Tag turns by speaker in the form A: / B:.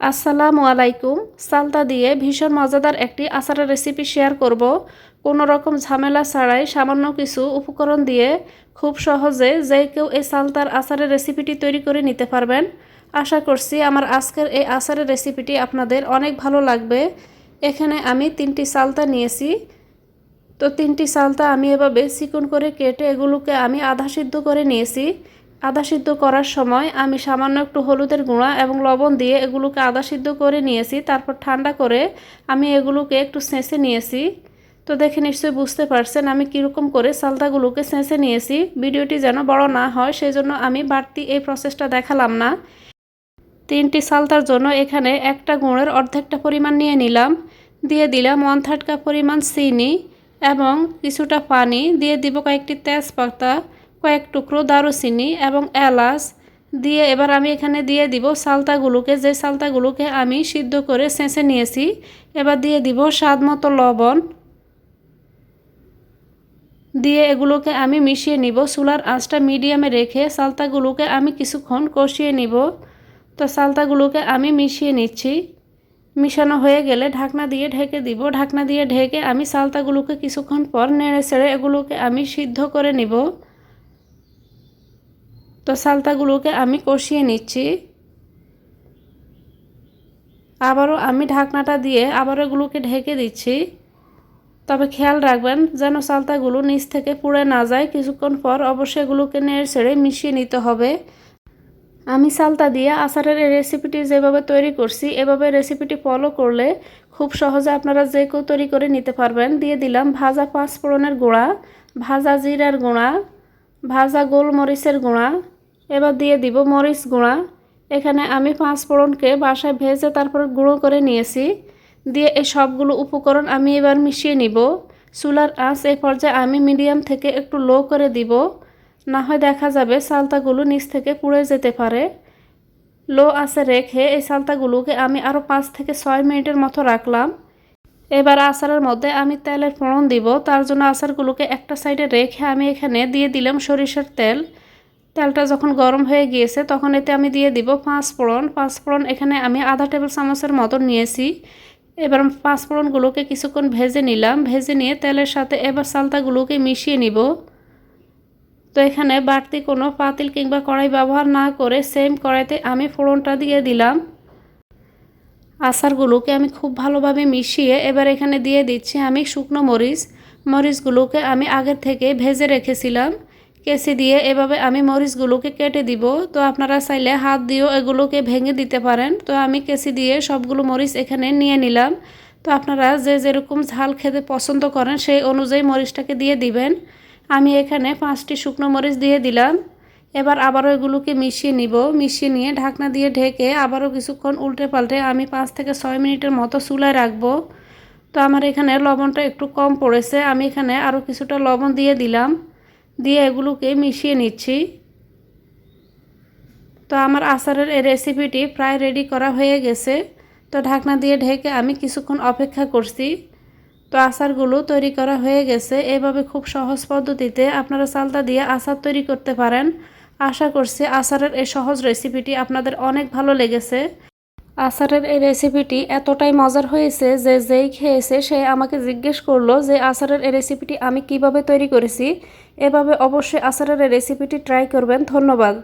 A: আসসালামু আলাইকুম। সালতা দিয়ে ভীষণ মজাদার একটি আচারের রেসিপি শেয়ার করব। কোনো রকম ঝামেলা ছাড়াই সামান্য কিছু উপকরণ দিয়ে খুব সহজে যে কেউ এই সালতার আচারের রেসিপিটি তৈরি করে নিতে পারবেন। আশা করছি আমার আজকের এই আচারের রেসিপিটি আপনাদের অনেক ভালো লাগবে। এখানে আমি তিনটি সালতা নিয়েছি। তো তিনটি সালতা আমি এভাবে চিকন করে কেটে এগুলোকে আমি আধা সিদ্ধ করে নিয়েছি। আদা সিদ্ধ করার সময় আমি সামান্য একটু হলুদের গুঁড়া এবং লবণ দিয়ে এগুলোকে আদা সিদ্ধ করে নিয়েছি, তারপর ঠান্ডা করে আমি এগুলোকে একটু সেঁচে নিয়েছি। তো দেখে নিশ্চয়ই বুঝতে পারছেন আমি কীরকম করে সালতাগুলোকে সেঁচে নিয়েছি, ভিডিওটি যেন বড় না হয় সেই জন্য আমি বাড়তি এই প্রসেসটা দেখালাম না। তিনটি সালতার জন্য এখানে একটা গুঁড়ের অর্ধেকটা পরিমাণ নিয়ে নিলাম, দিয়ে দিলাম ওয়ান থার্ড কাপ পরিমাণ চিনি এবং কিছুটা পানি, দিয়ে দিব কয়েকটি তেজপাতা। কয়েক টুকরো দারুচিনি এবং এলাচ দিয়ে এবার আমি এখানে দিয়ে দিব সালতাগুলোকে। যে সালতাগুলোকে আমি সিদ্ধ করে সেঁচে নিয়েছি, এবার দিয়ে দিব স্বাদ মতো লবণ। দিয়ে এগুলোকে আমি মিশিয়ে নিব। চুলার আঁচটা মিডিয়ামে রেখে সালতাগুলোকে আমি কিছুক্ষণ কষিয়ে নিব। তো সালতাগুলোকে আমি মিশিয়ে নিচ্ছি। মিশানো হয়ে গেলে ঢাকনা দিয়ে ঢেকে দিব। ঢাকনা দিয়ে ঢেকে আমি সালতাগুলোকে কিছুক্ষণ পর নেড়ে ছেড়ে এগুলোকে আমি সিদ্ধ করে নিব। তো সালতাগুলোকে আমি কষিয়ে নিচ্ছি। আবারও আমি ঢাকনাটা দিয়ে আবার এগুলোকে ঢেকে দিচ্ছি। তবে খেয়াল রাখবেন যেন সালতাগুলো নিচ থেকে পুড়ে না যায়। কিছুক্ষণ পর অবশ্যই এগুলোকে নেড়ে ছেড়ে মিশিয়ে নিতে হবে। আমি সালতা দিয়ে আচারের এই রেসিপিটি যেভাবে তৈরি করছি, এভাবে রেসিপিটি ফলো করলে খুব সহজে আপনারা যে কেউ তৈরি করে নিতে পারবেন। দিয়ে দিলাম ভাজা পাঁচ ফোড়নের গুঁড়া, ভাজা জিরার গুঁড়া, ভাজা গোলমরিচের গুঁড়া এবার দিয়ে দিব মরিচ গুঁড়া। এখানে আমি পাঁচ ফোড়নকে বাসায় ভেজে তারপর গুঁড়ো করে নিয়েছি। দিয়ে এই সবগুলো উপকরণ আমি এবার মিশিয়ে নিব। চুলার আঁচ এই পর্যায়ে আমি মিডিয়াম থেকে একটু লো করে দিব। না হয় দেখা যাবে সালতাগুলো নিচ থেকে পুড়ে যেতে পারে। লো আঁচে রেখে এই সালতাগুলোকে আমি আরও পাঁচ থেকে ছয় মিনিটের মতো রাখলাম। এবার আচারের মধ্যে আমি তেলের ফোড়ন দিব। তার জন্য আচারগুলোকে একটা সাইডে রেখে আমি এখানে দিয়ে দিলাম সরিষার তেল। তেলটা যখন গরম হয়ে গিয়েছে, তখন এতে আমি দিয়ে দিব পাঁচ ফোড়ন। পাঁচ ফোড়ন এখানে আমি আধা টেবিল চামচের মতন নিয়েছি। এবার পাঁচ ফোড়নগুলোকে কিছুক্ষণ ভেজে নিলাম। ভেজে নিয়ে তেলের সাথে এবার সালতাগুলোকে মিশিয়ে নিব। তো এখানে বাড়তি কোনো পাতিল কিংবা কড়াই ব্যবহার না করে সেম কড়াইতে আমি ফোড়নটা দিয়ে দিলাম। আচারগুলোকে আমি খুব ভালোভাবে মিশিয়ে এবার এখানে দিয়ে দিচ্ছি আমি শুকনো মরিচ। মরিচগুলোকে আমি আগের থেকে ভেজে রেখেছিলাম। কেসি দিয়ে, এভাবে আমি মরিচগুলোকে কেটে দিব। তো আপনারা চাইলে হাত দিয়েও এগুলোকে ভেঙে দিতে পারেন। তো আমি কেসি দিয়ে সবগুলো মরিচ এখানে নিয়ে নিলাম। তো আপনারা যে যেরকম ঝাল খেতে পছন্দ করেন, সেই অনুযায়ী মরিচটাকে দিয়ে দিবেন। আমি এখানে পাঁচটি শুকনো মরিচ দিয়ে দিলাম। এবার আবারও এগুলোকে মিশিয়ে নিব। মিশিয়ে নিয়ে ঢাকনা দিয়ে ঢেকে আবারও কিছুক্ষণ উল্টে পাল্টে আমি পাঁচ থেকে ছয় মিনিটের মতো চুলায় রাখব। তো আমার এখানে লবণটা একটু কম পড়েছে। আমি এখানে আরও কিছুটা লবণ দিয়ে দিলাম। দিয়ে এগুলোকে মিশিয়ে নিচ্ছি। তো আমার আচারের এই রেসিপিটি প্রায় রেডি করা হয়ে গেছে। তো ঢাকনা দিয়ে ঢেকে আমি কিছুক্ষণ অপেক্ষা করছি। তো আচারগুলো তৈরি করা হয়ে গেছে। এভাবে খুব সহজ পদ্ধতিতে আপনারা চালতা দিয়ে আচার তৈরি করতে পারেন। আশা করছি আচারের এই সহজ রেসিপিটি আপনাদের অনেক ভালো লেগেছে। আচারের এই রেসিপিটি এতটাই মজার হয়েছে যে যেই খেয়েছে সে আমাকে জিজ্ঞেস করল যে আচারের এই রেসিপিটি আমি কীভাবে তৈরি করেছি। এভাবে অবশ্যই আচারের এই রেসিপিটি ট্রাই করবেন। ধন্যবাদ।